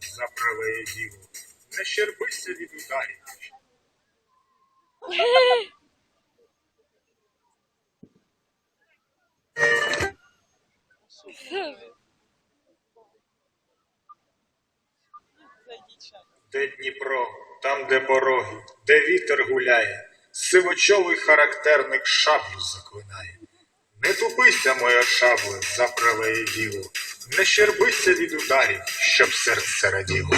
за праве діло. Не щербися від ударів. Де Дніпро, там, де пороги, де вітер гуляє, сивочолий характерник шаблю заклинає. Не тупися, моя шабле, за праве діло, не щербися від ударів, щоб серце раділо.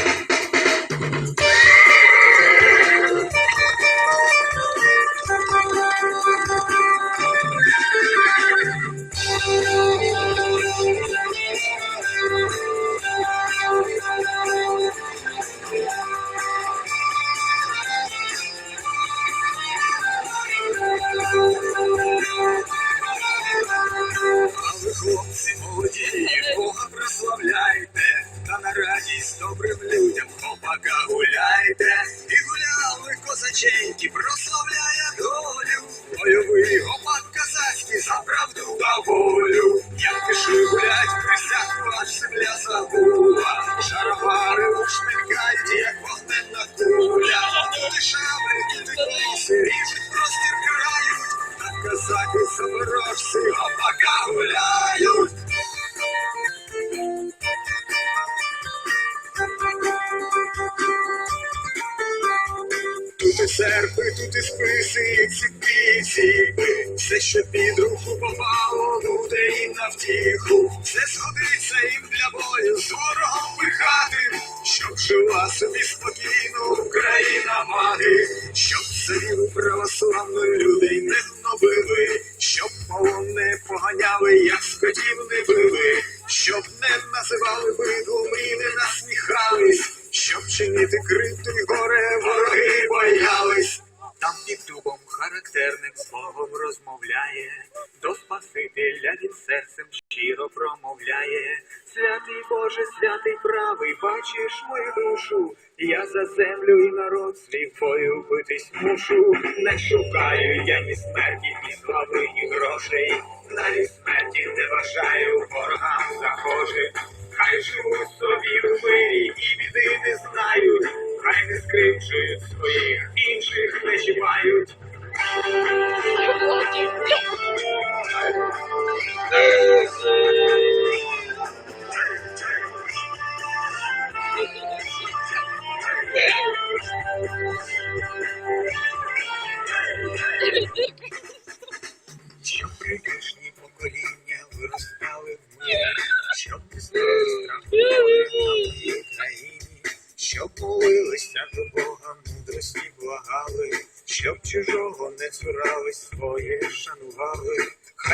Списи, і ціпи, ціпи. Все, що під руку попало, буде їм на втіху. Все згодиться їм для бою, з ворогом пихати, щоб жила собі спокійно Україна мати, щоб царів православної людей не гнобили, щоб полон не поганяли, як скотів не били, щоб не називали бидлом і не насміхались, щоб чинити кривду й горе характерник з Богом розмовляє, до Спасителя він серцем щиро промовляє. Святий Боже, святий правий, бачиш мою душу. Я за землю і народ свій бою битись мушу. Не шукаю я ні смерті, ні слави, ні грошей. Навіть смерті не бажаю ворогам захожих. Хай живуть собі в мирі і біди не знають, хай не скривджують своїх, інших не чіпають. Щоб прийдешні покоління виростали в мирі,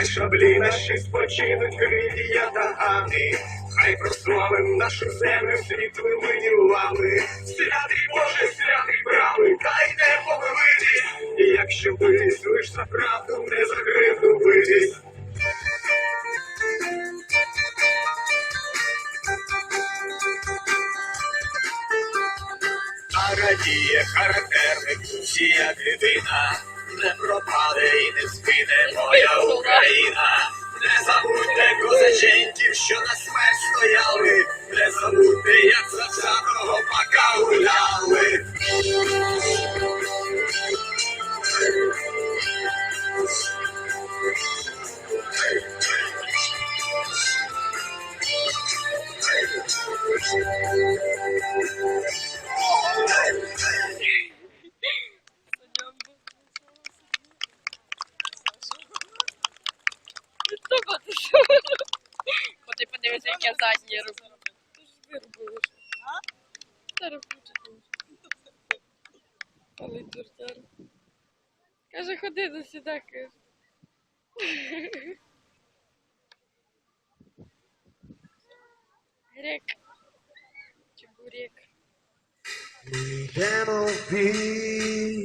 Хай шаблі наші спочинуть криві ятагани, хай прославим нашу землю світлими ділами. Святий Боже, святий правий, дай не помилитись, і якщо битись лиш за правду, не за кривду. А радіє характерник, сія дитина, не пропаде і не згине моя Україна. Не забудьте козаченьків, що на смерть стояли, не забудьте, як за всякого пока гуляли. Бо ти подивися, як я роблю. Ти ж виробила. Зараз включити. Але тортяр. Каже, ходи до сюди, каже. Грек. Чебурек. Йдемо в бій.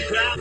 Cry